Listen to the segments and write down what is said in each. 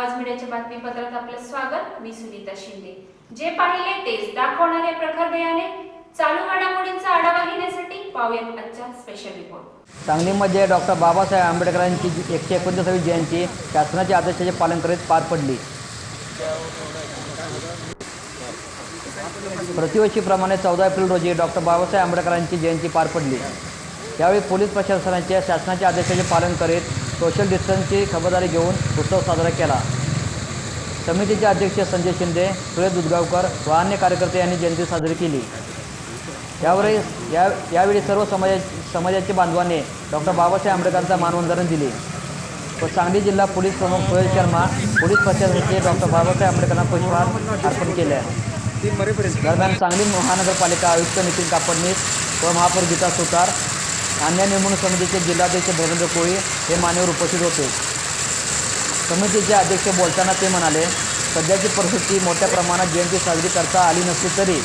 आवाज मीडियाच्या बातमीपत्रात आपलं स्वागत. मी सुनीता शिंदे. जे पाहिले तेच दाखवणारे प्रखर दयाने चालू घडामोडींचा आढावा घेण्यासाठी पाहूयात आजचा स्पेशल रिपोर्ट सांगलीमध्ये डॉक्टर बाबासाहेब आंबेडकरांची एकशे एकोणतीसावी जयंती शासनाच्या आदेशाचे पालन करीत पार पडली. प्रतिवर्षीप्रमाणे चौदा एप्रिल रोजी डॉक्टर बाबासाहेब आंबेडकरांची जयंती पार पडली. यावेळी पोलीस प्रशासनाच्या शासनाच्या आदेशाचे पालन करीत सोशल डिस्टन्सची खबरदारी घेऊन उत्सव साजरा केला. समितीचे अध्यक्ष संजय शिंदे सुरेश दुधगावकर व अन्य कार्यकर्ते यांनी जयंती साजरी केली. यावेळी या यावेळी सर्व समाजा समाजाच्या बांधवांनी डॉक्टर बाबासाहेब आंबेडकरांचा मानवंदन दिले. व सांगली जिल्हा पोलीस प्रमुख सोहेल शर्मा पोलीस प्रशासनाचे डॉक्टर बाबासाहेब आंबेडकरांना पुष्पहार अर्पण केले. दरम्यान सांगली महानगरपालिका आयुक्त नितीन कापडणीस व महापौर गीता सुतार अन्य निवडणूक समितीचे जिल्हाध्यक्ष धर्मेंद्र कोळी हे मान्यवर उपस्थित होते. समितीचे अध्यक्ष बोलताना ते म्हणाले सध्याची परिस्थिती मोठ्या प्रमाणात जयंती साजरी करता आली नसली तरी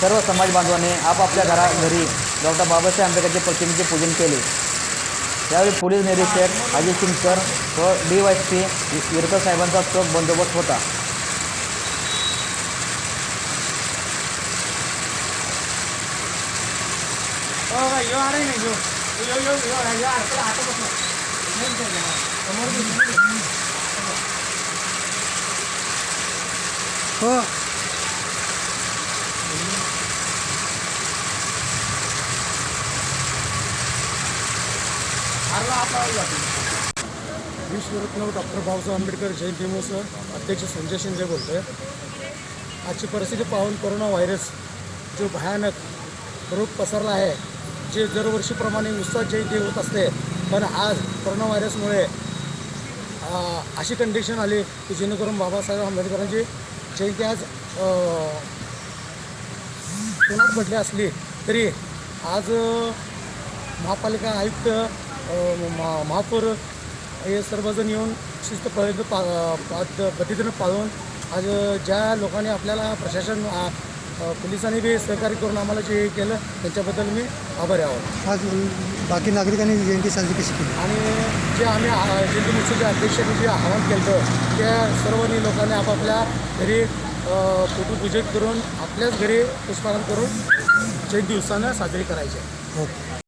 सर्व समाज बांधवांनी आपापल्या घरा घरी डॉक्टर बाबासाहेब आंबेडकरच्या प्रतिमेचे पूजन केले. यावेळी पोलीस निरीक्षक अजय सिंगकर व डी वाय पी विरकर साहेबांचा चोख बंदोबस्त होता. हो विश्वरत्न डॉक्टर बाबासाहेब आंबेडकर जयंती महोत्सव अध्यक्ष संजय शिंदे बोलतो आहे आजची परिस्थिती पाहून कोरोना व्हायरस जो भयानक रोग पसरला आहे जे दरवर्षीप्रमाणे उत्साह जयंती होत असते पण आज कोरोना व्हायरसमुळे अशी कंडिशन आली की जेणेकरून बाबासाहेब आंबेडकरांची जयंती आज अ, पुण्यात असली तरी आज महापालिका आयुक्त महापौर हे सर्वजण येऊन शिस्त पा पद्धतीनं पाळून आज ज्या लोकांनी आपल्याला प्रशासन पोलिसांनी बी सहकार्य करून आम्हाला जे हे केलं त्यांच्याबद्दल मी आभारी आहोत. आज बाकी नागरिकांनी जयंती साजरी कशी केली? आणि जे आम्ही जयंती महोत्सवचे अध्यक्षांनी जे आवाहन केलं त्या सर्वांनी लोकांनी आपापल्या घरी फोटोपूजन करून आपल्याच घरी पुष्पारण करून जयंती उत्साहानं साजरी करायची. हो